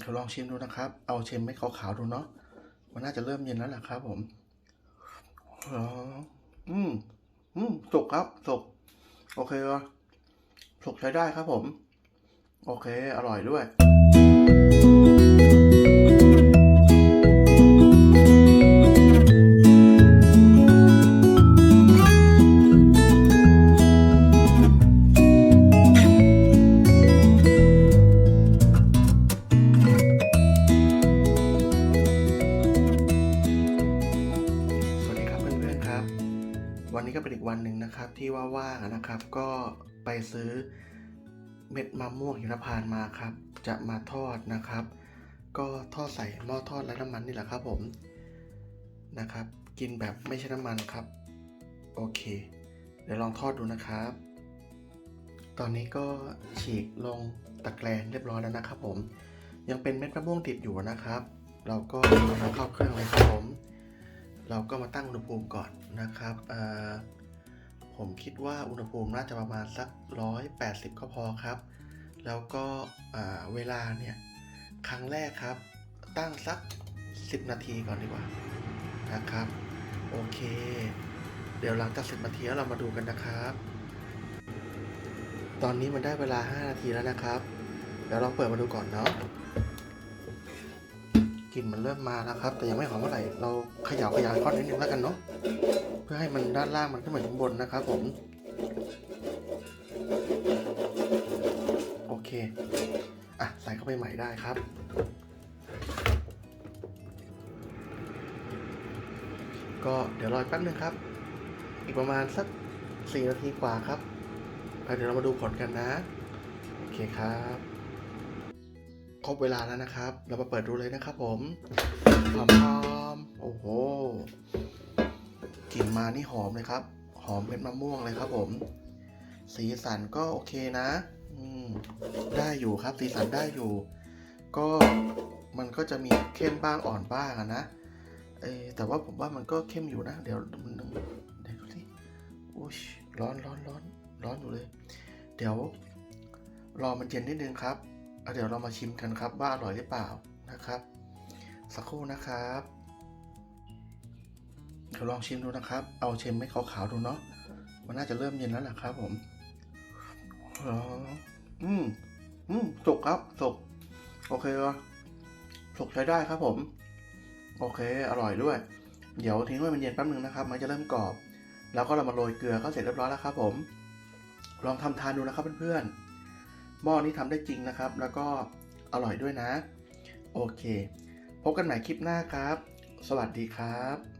เดี๋ยวลองชิมดูนะครับ เอาเชมไม่ขาวๆดูเนาะ มันน่าจะเริ่มเย็นแล้วล่ะครับ ผมอ๋ออืม อืมสุกครับสุก โอเคเหรอสุกใช้ได้ครับผม โอเค อร่อยด้วย วันนี้ก็เป็นอีกวันหนึ่งนะครับ ที่ว่าว่างๆนะครับ ก็ไปซื้อเม็ดมะม่วงหิมพานมาครับ จะมาทอดนะครับ ก็ทอดใส่หม้อทอดไร้น้ำมันนี่แหละครับผมนะครับ กินแบบไม่ใช่น้ำมันครับ โอเค เดี๋ยวลองทอดดูนะครับ ตอนนี้ก็ฉีกลงตะแกรงเรียบร้อยแล้วนะครับ ผม ยังเป็นเม็ดมะม่วงติดอยู่นะครับ เราก็เอาเข้าเครื่องเลยครับผม เราก็มาตั้งอุณหภูมิก่อนนะครับ ผมคิดว่าอุณหภูมิน่าจะประมาณสัก 180 ก็พอครับ แล้วก็เวลาเนี่ย ครั้งแรกครับ ตั้งสัก 10 นาทีก่อนดีกว่านะครับ โอเค เดี๋ยวหลังจาก 10 นาทีแล้วเรามาดูกันนะครับ ตอนนี้มันได้เวลา 5 นาทีแล้วนะครับ เดี๋ยวลองเปิดมาดูก่อนเนาะ กลิ่นมันเริ่มมาแล้วครับ แต่ยังไม่หอมเท่าไหร่เราเขย่าขยายก้อนนิดนึงแล้วกันเนาะเพื่อให้มันด้านล่างมันขึ้นมาถึงบนนะครับผม โอเคอะใส่เข้าไปใหม่ได้ครับก็เดี๋ยวรอแป๊บนึงครับ อีกประมาณสักสี่นาทีกว่าครับ เดี๋ยวเรามาดูผลกันนะ โอเคครับ ครบเวลาแล้วนะครับ เรามาเปิดดูเลยนะครับผมหอมๆโอ้โหกลิ่นมานี่หอมเลยครับ หอมเป็นมะม่วงเลยครับผม สีสันก็โอเคนะอืมได้อยู่ครับ สีสันได้อยู่ ก็มันก็จะมีเข้มบ้างอ่อนบ้างนะเออแต่ว่าผมว่ามันก็เข้มอยู่นะ เดี๋ยวมันเดี๋ยวดูสิอุ้ยร้อนร้อนร้อนร้อนอยู่เลย เดี๋ยว รอมันเย็นนิดนึงครับ เดี๋ยวเรามาชิมกันครับว่าอร่อยหรือเปล่านะครับ สักครู่นะครับเดี๋ยวลองชิมดูนะครับ เอาชิมไม่ขาวๆดูเนาะมันน่าจะเริ่มเย็นแล้วล่ะครับ ผมอ๋ออืมอืมสุกครับสุกโอเคเหรอสุกใช้ได้ครับผม โอเค อร่อยด้วย เดี๋ยวทิ้งไว้มันเย็นแป๊บนึงนะครับ มันจะเริ่มกรอบ แล้วก็เรามาโรยเกลือก็เสร็จเรียบร้อยแล้วครับ ผม ลองทำทานดูนะครับเพื่อนๆ หม้อนี้ทำได้จริงนะครับ แล้วก็อร่อยด้วยนะ โอเค พบกันใหม่คลิปหน้าครับ สวัสดีครับ